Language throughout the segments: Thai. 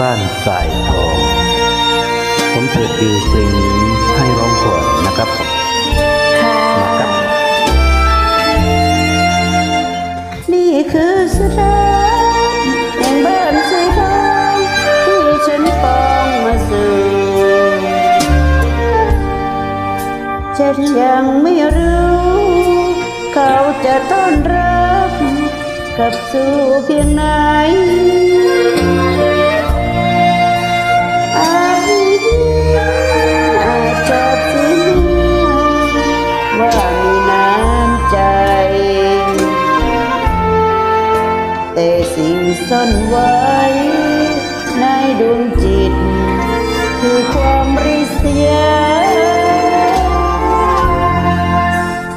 บ้านสายทองผมเปิดดิวเพลงนี้ให้ร้องก่อนนะครับผมค่ะนะครับ นี่คือสถานแห่งบ้านสีทองที่ฉันปองมาสู่ฉันยังไม่รู้ เขาจะต้อนรับ กับสู่เพียงไหน ว่ามีน้ำใจ แต่สิ่งซ่อนไว้ ในดวงจิต คือความริษยา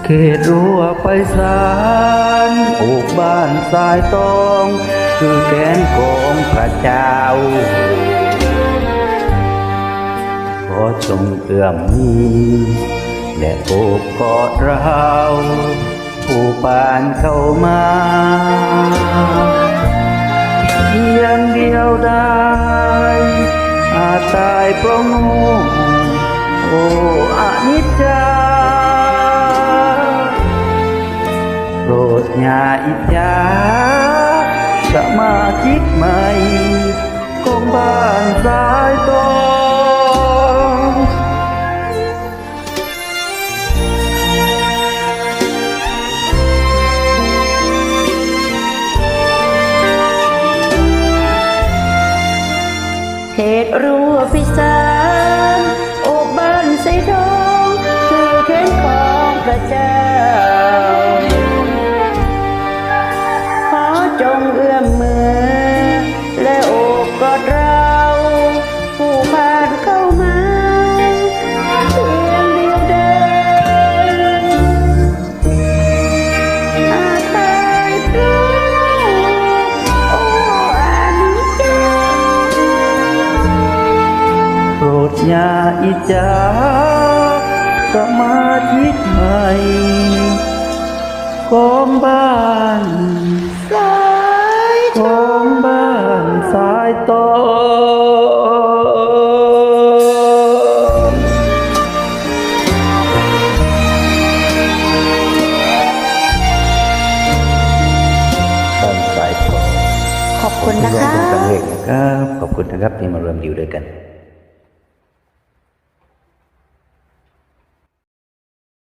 เขตรั้วไปสารโอกบ้านสายตอง คือแกนของพระเจ้า ขอจงเอื้อมมือ และโอบกอดเราผู้ปานเข้ามาเพียงเดียวได้อาจตายเพราะงูโอ้อนิจจาโปรดอย่าอิจฉาสมาชิกใหม่ของบ้านสา รั้ อย่าอิจฉาสมาชิกใหม่ของบ้านสายทขอองงบ้านสายตองบ้านสายทองขอบคุณนะคะขอบคุณครั้งแรกนะครับขอบคุณนะครับที่มาร่วมอยู่ด้วยกัน